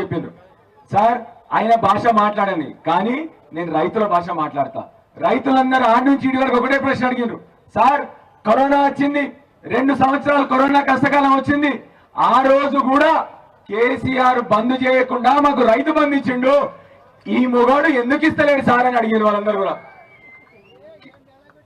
చెప్పిండ్రు. సార్ ఆయన భాష మాట్లాడని కానీ నేను రైతుల భాష మాట్లాడతా. రైతులందరూ ఆడి నుంచి ఇటు వరకు ఒకటే ప్రశ్న అడిగిండ్రు. సార్ కరోనా వచ్చింది రెండు సంవత్సరాలు కరోనా కష్టకాలం వచ్చింది. ఆ రోజు కూడా కేసీఆర్ బంద్ చేయకుండా మాకు రైతు బంద్ ఇచ్చిండు. ఈ మొగాడు ఎందుకు ఇస్తలేడు సార్ అని అడిగారు వాళ్ళందరూ కూడా.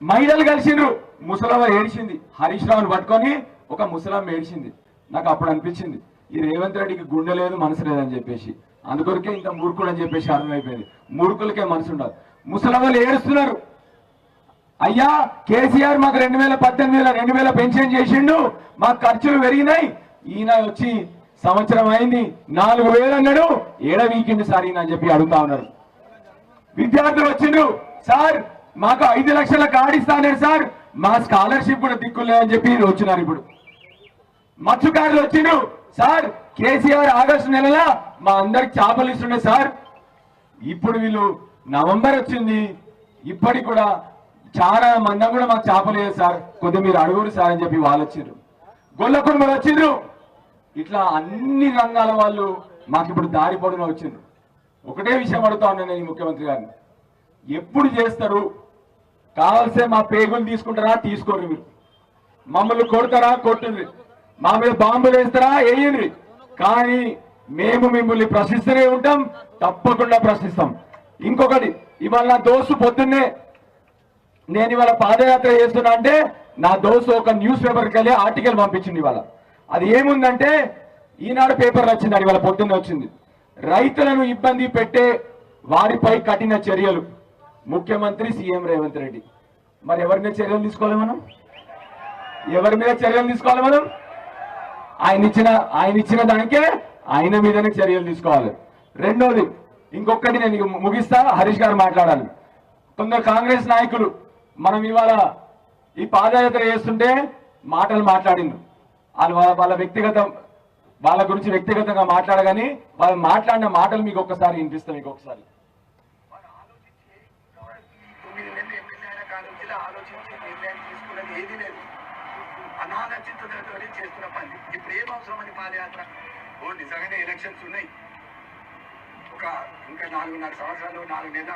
మహిళలు కలిసిండ్రు. ముసలమ్మ ఏడిచింది. హరీష్ రావుని పట్టుకొని ఒక ముసలమ్మ ఏడిచింది. నాకు అప్పుడు అనిపించింది. ఈ రేవంత్ రెడ్డికి గుండె లేదు మనసు లేదని చెప్పేసి. అందుకొరకే ఇంత మూర్ఖుడు అని చెప్పేసి అర్థమైపోయింది. మూర్ఖులకే మనసు ఉండదు. ముసలవాళ్ళు ఏడుస్తున్నారు. అయ్యా కేసీఆర్ మాకు రెండు వేల పద్దెనిమిది వేల రెండు వేల పెన్షన్ చేసిండు. మాకు ఖర్చులు పెరిగినాయి. ఈయన వచ్చి సంవత్సరం అయింది నాలుగు వేలు అన్నాడు. ఏడ వీకింది సార్ ఈయన అని చెప్పి అడుగుతా ఉన్నారు. విద్యార్థులు వచ్చిండ్రు. సార్ మాకు ఐదు లక్షల కార్డు సార్. మా స్కాలర్షిప్ కూడా దిక్కులేదని చెప్పి వచ్చినారు ఇప్పుడు. మత్స్యకారులు వచ్చిండ్రు. సార్ కేసీఆర్ ఆగస్టు నెలలో మా అందరికి చేపలు ఇస్తుండే సార్. ఇప్పుడు వీళ్ళు నవంబర్ వచ్చింది. ఇప్పటికి కూడా చాలా మందం కూడా మాకు చేపలు సార్. కొద్దిగా మీరు అడుగురు సార్ అని చెప్పి వాళ్ళు వచ్చిండ్రు గొల్లకుడు కుటుంబాలు వచ్చిండ్రు ఇట్లా అన్ని రంగాల వాళ్ళు మాకు ఇప్పుడు దారి పొడున వచ్చిండ్రు ఒకటే విషయం అడుగుతా ఉన్నాను నేను ఈ ముఖ్యమంత్రి గారిని. ఎప్పుడు చేస్తారు? కావాల్సే మా పేగులు తీసుకుంటారా? తీసుకోరు మీరు. మమ్మల్ని కొడతారా? కొట్టుండ్రి. మా మీద బాంబులు వేస్తారా? వేయండి. కానీ మేము మిమ్మల్ని ప్రశ్నిస్తూనే ఉంటాం తప్పకుండా ప్రశ్నిస్తాం. ఇంకొకటి ఇవాళ నా దోస్తు పొద్దున్నే నేను ఇవాళ పాదయాత్ర చేస్తున్నా అంటే నా దోస్తు ఒక న్యూస్ పేపర్కి వెళ్ళి ఆర్టికల్ పంపించింది ఇవాళ. అది ఏముందంటే ఈనాడు పేపర్ వచ్చింది ఇవాళ పొద్దున్నే వచ్చింది. రైతులను ఇబ్బంది పెట్టే వారిపై కఠిన చర్యలు. ముఖ్యమంత్రి సీఎం రేవంత్ రెడ్డి. మరి ఎవరి మీద చర్యలు తీసుకోవాలి మనం? ఎవరి మీద చర్యలు తీసుకోవాలి మనం? ఆయన ఇచ్చిన ఆయన ఇచ్చిన దానికే ఆయన మీదనే చర్యలు తీసుకోవాలి. రెండోది ఇంకొకటి నేను ముగిస్తా హరీష్ గారు మాట్లాడాలి. కొందరు కాంగ్రెస్ నాయకులు మనం ఇవాళ ఈ పాదయాత్ర చేస్తుంటే మాటలు మాట్లాడిండు వాళ్ళు వాళ్ళ వాళ్ళ వ్యక్తిగత వాళ్ళ గురించి వ్యక్తిగతంగా మాట్లాడగాని వాళ్ళు మాట్లాడిన మాటలు మీకు ఒక్కసారి వినిపిస్తాం మీకు ఒకసారి. ఆలోచించి నిర్ణయం తీసుకున్నది లేదు. అనాథ చిత్తతో చేస్తున్న పని. ఇప్పుడు ఏం అవసరం అని పాదయాత్ర. ఓ నిజంగానే ఎలక్షన్స్ ఉన్నాయి. ఒక ఇంకా నాలుగున్నర సంవత్సరాలు నాలుగు నెలల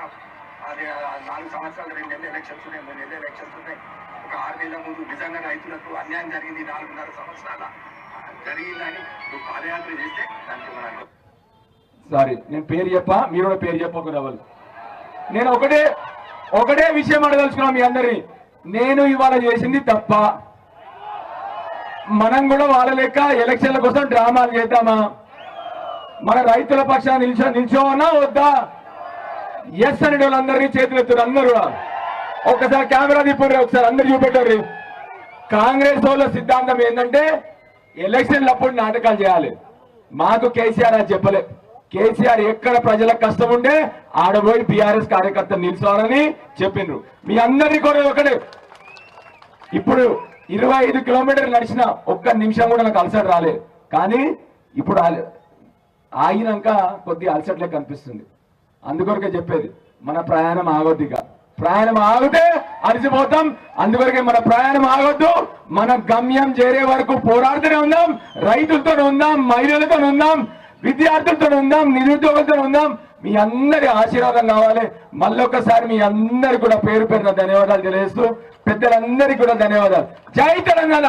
అది నాలుగు సంవత్సరాలు రెండు నెలలు ఎలక్షన్స్ ఉన్నాయి మూడు నెలలు ఎలక్షన్స్ ఉన్నాయి. ఒక ఆరు నెలల ముందు నిజంగా రైతులకు అన్యాయం జరిగింది నాలుగున్నర సంవత్సరాల. జరిగిందని నువ్వు పాదయాత్ర చేస్తే దానికి మనం సారీ నేను పేరు చెప్పా మీరు కూడా పేరు చెప్పకూడదు నేను ఒకటే ఒకటే విషయం అడగలుచుకున్నాం మీ అందరి నేను ఇవాళ చేసింది తప్ప మనం కూడా వాళ్ళ లెక్క ఎలక్షన్ల కోసం డ్రామాలు చేద్దామా? మన రైతుల పక్షాన్ని నిల్చో నిల్చోవన్నా వద్దా? ఎస్ అనే వాళ్ళందరినీ చేతులెత్తారు అందరూ. కూడా ఒకసారి కెమెరా తిప్పుర్రి ఒకసారి అందరు చూపెట్టారు కాంగ్రెస్ వాళ్ళ సిద్ధాంతం ఏంటంటే ఎలక్షన్లు అప్పుడు నాటకాలు చేయాలి. మాకు కేసీఆర్ అది చెప్పలే. కేసీఆర్ ఎక్కడ ప్రజలకు కష్టం ఉంటే ఆడబోయి బీఆర్ఎస్ కార్యకర్త నిల్చోవాలని చెప్పిండ్రు. మీ అందరినీ కూడా ఒకటే. ఇప్పుడు ఇరవై ఐదు కిలోమీటర్లు నడిచిన ఒక్క నిమిషం కూడా నాకు అలసట రాలేదు. కానీ ఇప్పుడు ఆగినాక కొద్ది అలసట్లే కనిపిస్తుంది. అందుకొరకే చెప్పేది మన ప్రయాణం ఆగొద్దు ఇక. ప్రయాణం ఆగితే అలసిపోతాం అందుకొరకే మన ప్రయాణం ఆగొద్దు. మన గమ్యం చేరే వరకు పోరాడుతూనే ఉందాం. రైతులతో ఉందాం. మహిళలతో ఉందాం. విద్యార్థులతో ఉందాం. నిరుద్యోగులతో ఉందాం. మీ అందరి ఆశీర్వాదం కావాలి. మళ్ళొకసారి మీ అందరి కూడా పేరు పేరున ధన్యవాదాలు తెలియజేస్తూ పెద్దలందరికీ కూడా ధన్యవాదాలు. జై తెలంగాణ!